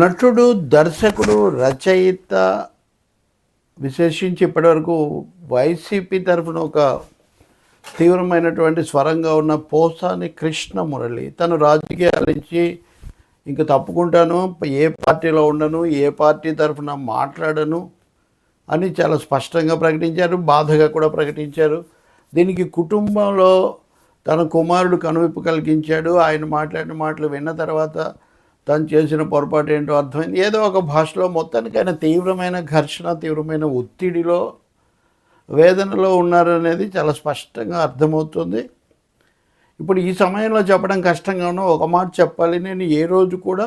నటుడు దర్శకుడు రచయిత విశేషించి ఇప్పటివరకు వైసీపీ తరఫున ఒక తీవ్రమైనటువంటి స్వరంగా ఉన్న పోసాని కృష్ణ మురళి తను రాజకీయాల నుంచి ఇంక తప్పుకుంటాను ఏ పార్టీలో ఉండను ఏ పార్టీ తరఫున మాట్లాడను అని చాలా స్పష్టంగా ప్రకటించారు బాధగా కూడా ప్రకటించారు. దీనికి కుటుంబంలో తన కుమారుడు కనువిప్పు కలిగించాడు. ఆయన మాట్లాడిన మాటలు విన్న తర్వాత తను చేసిన పొరపాటు ఏంటో అర్థమైంది. ఏదో ఒక భాషలో మొత్తానికి ఆయన తీవ్రమైన ఘర్షణ తీవ్రమైన ఒత్తిడిలో వేదనలో ఉన్నారనేది చాలా స్పష్టంగా అర్థమవుతుంది. ఇప్పుడు ఈ సమయంలో చెప్పడం కష్టంగా ఉన్నా ఒక మాట చెప్పాలి. నేను ఏ రోజు కూడా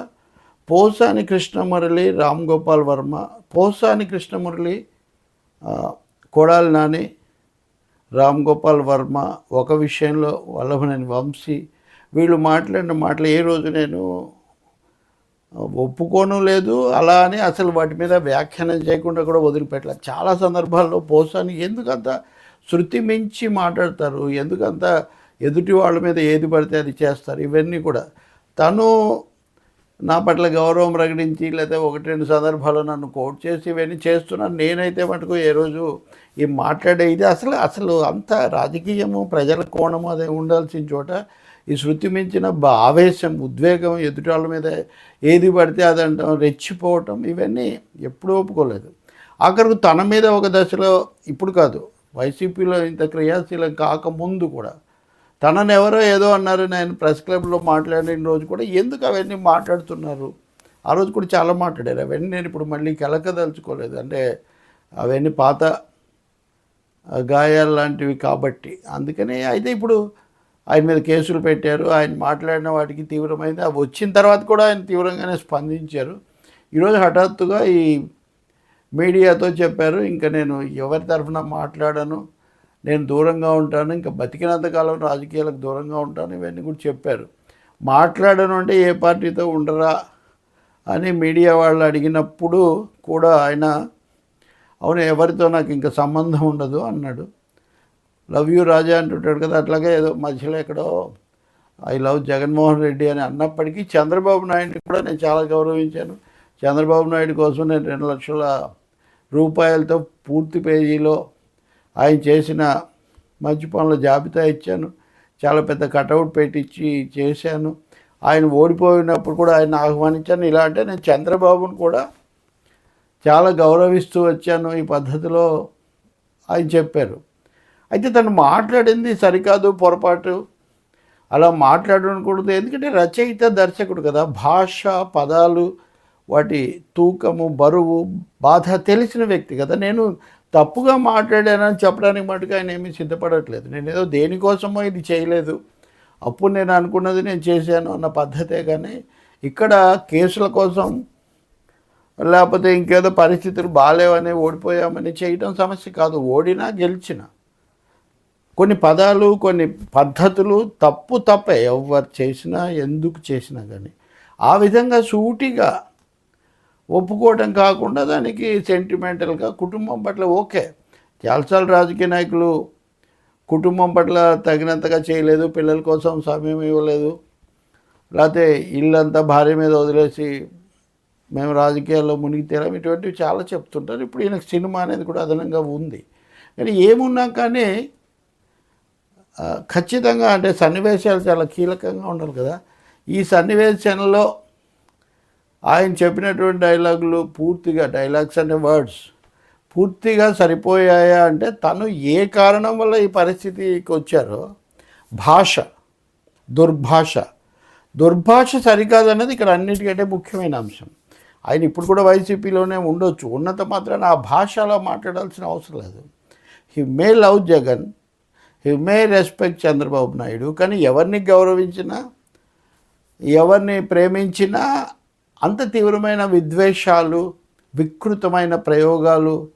పోసాని కృష్ణమురళి రామ్ గోపాల్ వర్మ పోసాని కృష్ణమురళి కొడాలి నాని రామ్ గోపాల్ వర్మ ఒక విషయంలో వల్లభనేని వంశీ వీళ్ళు మాట్లాడిన మాటలు ఏ రోజు నేను ఒప్పుకోను లేదు అలా అని అసలు వాటి మీద వ్యాఖ్యానం చేయకుండా కూడా వదిలిపెట్టలేదు చాలా సందర్భాల్లో పోసాని ఎందుకంత శృతి మించి మాట్లాడతారు? ఎందుకంత ఎదుటి వాళ్ళ మీద ఏది పడితే అది చేస్తారు? ఇవన్నీ కూడా. తను నా పట్ల గౌరవం ప్రకటించి లేదా ఒకటి రెండు సందర్భాల్లో నన్ను కోట్ చేసి ఇవన్నీ చేస్తున్నాను నేనైతే మటుకు ఏ రోజు ఈ మాట్లాడే ఇది అసలు అసలు అంత రాజకీయము ప్రజల కోణము అదే ఉండాల్సిన చోట ఈ శృతి మించిన ఆవేశం ఉద్వేగం ఎదుటాల మీద ఏది పడితే అది అంటాం రెచ్చిపోవటం ఇవన్నీ ఎప్పుడూ ఒప్పుకోలేదు. ఆఖరికి తన మీద ఒక దశలో ఇప్పుడు కాదు వైసీపీలో ఇంత క్రియాశీలం కాకముందు కూడా. తనని ఎవరో ఏదో అన్నారు ఆయన ప్రెస్ క్లబ్లో మాట్లాడిన రోజు కూడా ఎందుకు అవన్నీ మాట్లాడుతున్నారు? ఆ రోజు కూడా చాలా మాట్లాడారు. అవన్నీ నేను ఇప్పుడు మళ్ళీ కెలకదలుచుకోలేదు. అంటే అవన్నీ పాత గాయాలు లాంటివి కాబట్టి. అందుకని అయితే ఇప్పుడు ఆయన మీద కేసులు పెట్టారు. ఆయన మాట్లాడిన వాటికి తీవ్రమైంది. అవి వచ్చిన తర్వాత కూడా ఆయన తీవ్రంగానే స్పందించారు. ఈరోజు హఠాత్తుగా ఈ మీడియాతో చెప్పారు ఇంకా నేను ఎవరి తరఫున మాట్లాడను? నేను దూరంగా ఉంటాను. ఇంకా బతికినంత కాలం రాజకీయాలకు దూరంగా ఉంటాను. ఇవన్నీ కూడా చెప్పారు. మాట్లాడను అంటే ఏ పార్టీతో ఉండరా? అని మీడియా వాళ్ళు అడిగినప్పుడు కూడా ఆయన అవును ఎవరితో నాకు ఇంకా సంబంధం ఉండదు అన్నాడు. లవ్ యూ రాజా అంటుంటాడు కదా అట్లాగే ఏదో మధ్యలో ఎక్కడో ఐ లవ్ జగన్మోహన్ రెడ్డి అని అన్నప్పటికీ చంద్రబాబు నాయుడిని కూడా నేను చాలా గౌరవించాను. చంద్రబాబు నాయుడు కోసం నేను రెండు లక్షల రూపాయలతో పూర్తి పేజీలో ఆయన చేసిన మంచి పనుల జాబితా ఇచ్చాను. చాలా పెద్ద కటౌట్ పెట్టించి చేశాను. ఆయన ఓడిపోయినప్పుడు కూడా ఆయన ఆహ్వానించాను. ఇలా అంటే నేను చంద్రబాబును కూడా చాలా గౌరవిస్తూ వచ్చాను. ఈ పద్ధతిలో ఆయన చెప్పారు. అయితే తను మాట్లాడింది సరికాదు పొరపాటు. అలా మాట్లాడకూడదు ఎందుకంటే రచయిత దర్శకుడు కదా. భాష పదాలు వాటి తూకము బరువు బాధ తెలిసిన వ్యక్తి కదా. నేను తప్పుగా మాట్లాడానని చెప్పడానికి మటుకు ఆయన ఏమీ సిద్ధపడట్లేదు. నేను ఏదో దేనికోసమో ఇది చేయలేదు. అప్పుడు నేను అనుకున్నది నేను చేశాను అన్న పద్ధతే కానీ ఇక్కడ కేసుల కోసం లేకపోతే ఇంకేదో పరిస్థితులు బాగాలేవని ఓడిపోయామని చేయటం సమస్య కాదు. ఓడినా గెలిచినా. కొన్ని పదాలు కొన్ని పద్ధతులు తప్పు తప్పే ఎవరు చేసినా ఎందుకు చేసినా కానీ ఆ విధంగా సూటిగా ఒప్పుకోవడం కాకుండా దానికి సెంటిమెంటల్గా కుటుంబం పట్ల ఓకే. చాలాసార్లు రాజకీయ నాయకులు కుటుంబం పట్ల తగినంతగా చేయలేదు పిల్లల కోసం సమయం ఇవ్వలేదు. లేకపోతే ఇల్లంతా భార్య మీద వదిలేసి మేము రాజకీయాల్లో మునిగి తేలాం ఇటువంటివి చాలా చెప్తుంటారు. ఇప్పుడు ఈయనకు సినిమా అనేది కూడా అదనంగా ఉంది. కానీ ఏమున్నా కానీ ఖచ్చితంగా అంటే సన్నివేశాలు చాలా కీలకంగా ఉండాలి కదా. ఈ సన్నివేశంలో ఆయన చెప్పినటువంటి డైలాగులు పూర్తిగా డైలాగ్స్ అనే వర్డ్స్ పూర్తిగా సరిపోయాయా అంటే తను ఏ కారణం వల్ల ఈ పరిస్థితికి వచ్చారో భాష దుర్భాష. దుర్భాష సరికాదన్నది ఇక్కడ అన్నిటికంటే ముఖ్యమైన అంశం. ఆయన ఇప్పుడు కూడా వైసీపీలోనే ఉండొచ్చు. ఉన్నత మాత్రాన ఆ భాషలో మాట్లాడాల్సిన అవసరం లేదు. He may love Jagan he may respect Chandrababu Naidu కానీ ఎవరిని గౌరవించినా ఎవరిని ప్రేమించినా అంత తీవ్రమైన విద్వేషాలు వికృతమైన ప్రయోగాలు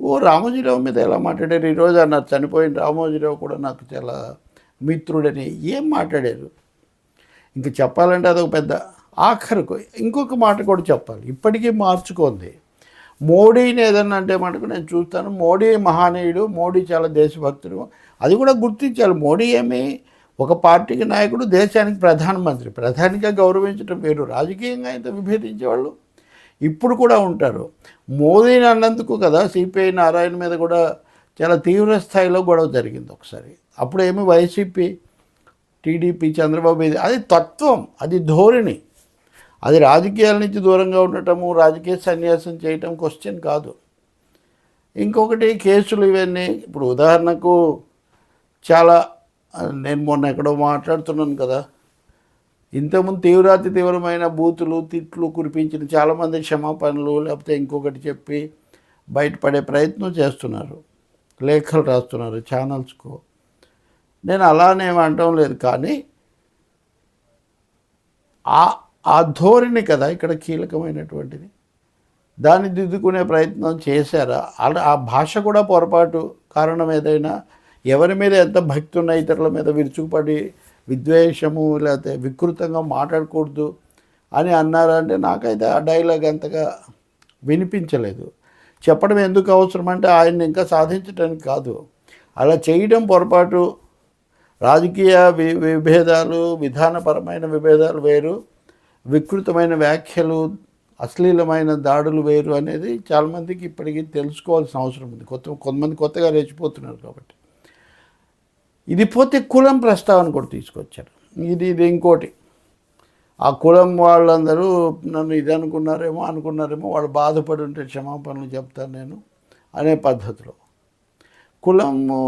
ఓ రామోజీరావు మీద ఎలా మాట్లాడారు? ఈరోజు అన్నారు చనిపోయిన రామోజీరావు కూడా నాకు చాలా మిత్రుడని ఏం మాట్లాడారు? ఇంక చెప్పాలంటే అదొక పెద్ద ఆఖరికి. ఇంకొక మాట కూడా చెప్పాలి. ఇప్పటికీ మార్చుకుంది. మోడీని ఏదన్నా అంటే మటుకు నేను చూస్తాను. మోడీ మహానీయుడు మోడీ చాలా దేశభక్తుడు. అది కూడా గుర్తించాలి. మోడీ ఏమి ఒక పార్టీకి నాయకుడు దేశానికి ప్రధానమంత్రి ప్రధానిగా గౌరవించడం వేరు. రాజకీయంగా ఇంత విభేదించేవాళ్ళు ఇప్పుడు కూడా ఉంటారు. మోదీని అన్నందుకు కదా సిపిఐ నారాయణ మీద కూడా చాలా తీవ్ర స్థాయిలో గొడవ జరిగింది ఒకసారి. అప్పుడు ఏమి వైసీపీ టీడీపీ చంద్రబాబు ఇది అది తత్వం అది ధోరణి. అది రాజకీయాల నుంచి దూరంగా ఉండటము రాజకీయ సన్యాసం చేయటం క్వశ్చన్ కాదు. ఇంకొకటి కేసులు ఇవన్నీ. ఇప్పుడు ఉదాహరణకు చాలా నేను మొన్న ఎక్కడో మాట్లాడుతున్నాను కదా. ఇంతకుముందు తీవ్రాతి తీవ్రమైన బూతులు తిట్లు కురిపించిన చాలామంది క్షమాపణలు లేకపోతే ఇంకొకటి చెప్పి బయటపడే ప్రయత్నం చేస్తున్నారు. లేఖలు రాస్తున్నారు ఛానల్స్కు. నేను అలానే అనటం లేదు కానీ ఆ ఆ ధోరణి కదా ఇక్కడ కీలకమైనటువంటిది. దాన్ని దిద్దుకునే ప్రయత్నం చేశారా? అలా ఆ భాష కూడా పొరపాటు కారణం ఏదైనా ఎవరి మీద ఎంత భక్తి ఉన్న ఇతరుల మీద విరుచుకుపడి విద్వేషము లేకపోతే వికృతంగా మాట్లాడకూడదు అని అన్నారంటే నాకైతే ఆ డైలాగ్ అంతగా వినిపించలేదు. చెప్పడం ఎందుకు అవసరం అంటే ఆయన్ని ఇంకా సాధించడానికి కాదు. అలా చేయడం పొరపాటు. రాజకీయ వి విభేదాలు విధానపరమైన విభేదాలు వేరు. వికృతమైన వ్యాఖ్యలు అశ్లీలమైన దాడులు వేరు అనేది చాలామందికి ఇప్పటికీ తెలుసుకోవాల్సిన అవసరం ఉంది. కొత్త కొంతమంది కొత్తగా రెచ్చిపోతున్నారు కాబట్టి. ఇది పోతే కులం ప్రస్తావన కూడా తీసుకొచ్చారు. ఇది ఇది ఇంకోటి. ఆ కులం వాళ్ళందరూ నన్ను ఇది అనుకున్నారేమో అనుకున్నారేమో వాళ్ళు బాధపడి ఉంటే క్షమాపణలు చెప్తాను నేను అనే పద్ధతిలో. కులము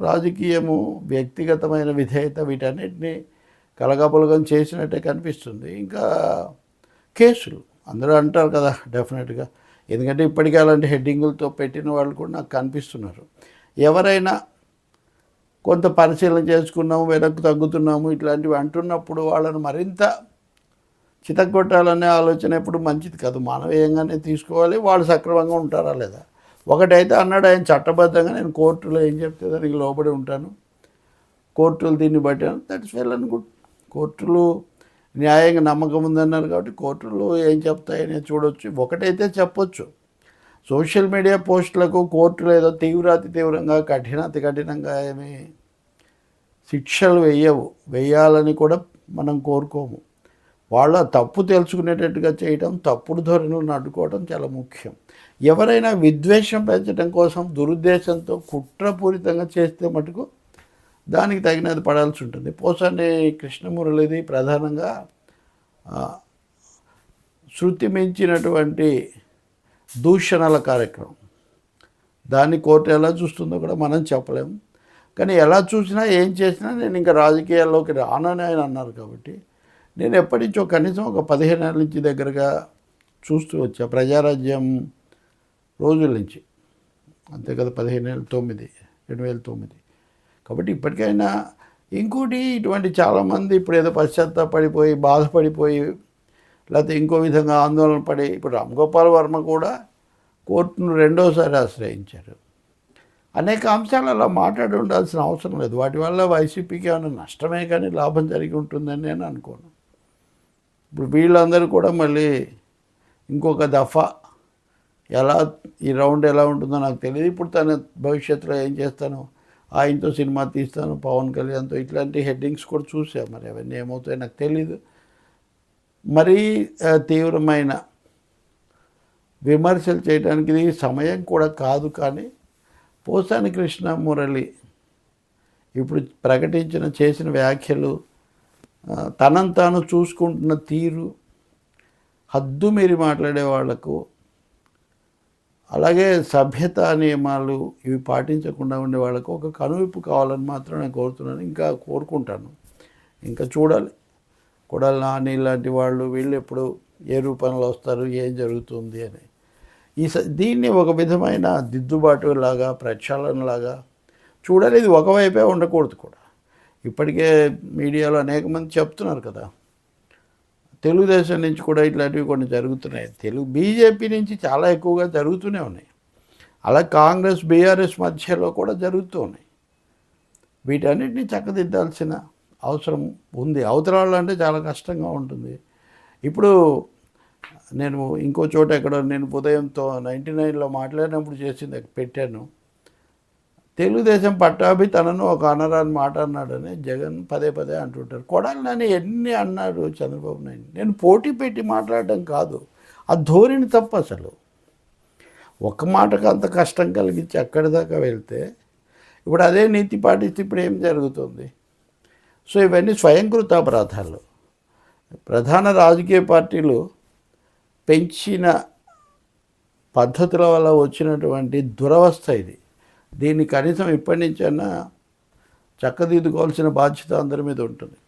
రాజకీయము వ్యక్తిగతమైన విధేయత వీటన్నిటినీ కలగపులగం చేసినట్టే కనిపిస్తుంది. ఇంకా కేసులు. అందరూ అంటారు కదా డెఫినెట్గా. ఎందుకంటే ఇప్పటికే అలాంటి హెడ్డింగులతో పెట్టిన వాళ్ళు కూడా నాకు కనిపిస్తున్నారు. ఎవరైనా కొంత పరిశీలన చేసుకున్నాము వెనక్కి తగ్గుతున్నాము ఇట్లాంటివి అంటున్నప్పుడు వాళ్ళను మరింత చితగొట్టాలనే ఆలోచన ఎప్పుడు మంచిది కాదు. మానవీయంగానే తీసుకోవాలి. వాళ్ళు సక్రమంగా ఉంటారా లేదా? ఒకటైతే అన్నాడు ఆయన చట్టబద్ధంగా నేను కోర్టులో ఏం చెప్తే దానికి లోబడి ఉంటాను. కోర్టులు దీన్ని బట్టి దట్స్ వెల్ అండ్ గుడ్ కోర్టులు న్యాయంగా నమ్మకం ఉందన్నారు కాబట్టి కోర్టులు ఏం చెప్తాయని చూడొచ్చు. ఒకటైతే చెప్పొచ్చు. సోషల్ మీడియా పోస్టులకు కోర్టులు ఏదో తీవ్రాతి తీవ్రంగా కఠినాతి కఠినంగా ఏమి శిక్షలు వేయవు. వేయాలని కూడా మనం కోరుకోము. వాళ్ళ తప్పు తెలుసుకునేటట్టుగా చేయటం తప్పుడు ధోరణులను అడ్డుకోవడం చాలా ముఖ్యం. ఎవరైనా విద్వేషం పెంచడం కోసం దురుద్దేశంతో కుట్రపూరితంగా చేస్తే మటుకు దానికి తగినది పడాల్సి ఉంటుంది. పోసాని కృష్ణమురళిది ప్రధానంగా శృతి మించినటువంటి దూషణల కార్యక్రమం. దాన్ని కోర్టు ఎలా చూస్తుందో కూడా మనం చెప్పలేము కానీ ఎలా చూసినా ఏం చేసినా నేను ఇంకా రాజకీయాల్లోకి రానని ఆయన అన్నారు కాబట్టి నేను ఎప్పటి నుంచో కనీసం ఒక పదిహేను ఏళ్ళ నుంచి దగ్గరగా చూస్తూ వచ్చా. ప్రజారాజ్యం రోజుల నుంచి. అంతే కదా పదిహేను ఏళ్ళు తొమ్మిది రెండు వేల తొమ్మిది. కాబట్టి ఇప్పటికైనా ఇంకోటి ఇటువంటి చాలామంది ఇప్పుడు ఏదో పశ్చాత్తాపడిపోయి బాధపడిపోయి లేకపోతే ఇంకో విధంగా ఆందోళన పడి ఇప్పుడు రామ్ గోపాల్ వర్మ కూడా కోర్టును రెండోసారి ఆశ్రయించారు. అనేక అంశాలు అలా మాట్లాడి ఉండాల్సిన అవసరం లేదు. వాటి వల్ల వైసీపీకి ఏమైనా నష్టమే కానీ లాభం జరిగి ఉంటుందని నేను అనుకోను. ఇప్పుడు వీళ్ళందరూ కూడా మళ్ళీ ఇంకొక దఫా ఎలా ఈ రౌండ్ ఎలా ఉంటుందో నాకు తెలియదు. ఇప్పుడు తన భవిష్యత్తులో ఏం చేస్తాను? ఆయనతో సినిమా తీస్తాను పవన్ కళ్యాణ్తో ఇట్లాంటి హెడ్డింగ్స్ కూడా చూసాం మరి. అవన్నీ ఏమవుతాయో నాకు తెలీదు. మరీ తీవ్రమైన విమర్శలు చేయడానికి ఇది సమయం కూడా కాదు కానీ పోసాని కృష్ణ మురళి ఇప్పుడు ప్రకటించిన చేసిన వ్యాఖ్యలు తనను తాను చూసుకుంటున్న తీరు హద్దు మీరి మాట్లాడే వాళ్ళకు అలాగే సభ్యత నియమాలు ఇవి పాటించకుండా ఉండే వాళ్ళకు ఒక కనువిప్పు కావాలని మాత్రం నేను కోరుతున్నాను. ఇంకా కోరుకుంటాను. ఇంకా చూడాలి. కొడల నాని లాంటి వాళ్ళు వీళ్ళు ఎప్పుడు ఏ రూపంలో వస్తారు ఏం జరుగుతుంది అని. ఈ స దీన్ని ఒక విధమైన దిద్దుబాటు లాగా ప్రక్షాళనలాగా చూడాలి ఇది ఒకవైపే ఉండకూడదు కూడా. ఇప్పటికే మీడియాలో అనేక మంది చెప్తున్నారు కదా. తెలుగుదేశం నుంచి కూడా ఇట్లాంటివి కొన్ని జరుగుతున్నాయి. తెలుగు బీజేపీ నుంచి చాలా ఎక్కువగా జరుగుతూనే ఉన్నాయి. అలా కాంగ్రెస్ బీఆర్ఎస్ మధ్యలో కూడా జరుగుతూ ఉన్నాయి. వీటన్నిటిని చక్కదిద్దాల్సిన అవసరం ఉంది. అవతరాలు అంటే చాలా కష్టంగా ఉంటుంది. ఇప్పుడు నేను ఇంకో చోట ఎక్కడ నేను ఉదయంతో నైంటీ నైన్లో మాట్లాడినప్పుడు చేసింది పెట్టాను. తెలుగుదేశం పట్టాభి తనను ఒక అనరాని మాట అన్నాడని జగన్ పదే పదే అంటుంటారు. కొడాలి నాని ఎన్ని అన్నాడు చంద్రబాబు నాయుడు? నేను పోటీ పెట్టి మాట్లాడడం కాదు. ఆ ధోరణి తప్ప అసలు. ఒక మాటకు అంత కష్టం కలిగించి అక్కడి దాకా వెళ్తే ఇప్పుడు అదే నీతి పాటిస్తే ఇప్పుడు ఏం జరుగుతుంది? సో ఇవన్నీ స్వయంకృత అపరాధాలు. ప్రధాన రాజకీయ పార్టీలు పెంచిన పద్ధతుల వల్ల వచ్చినటువంటి దురవస్థ ఇది. దీన్ని కనీసం ఇప్పటి నుంచైనా చక్కదిద్దుకోవాల్సిన బాధ్యత అందరి మీద ఉంటుంది.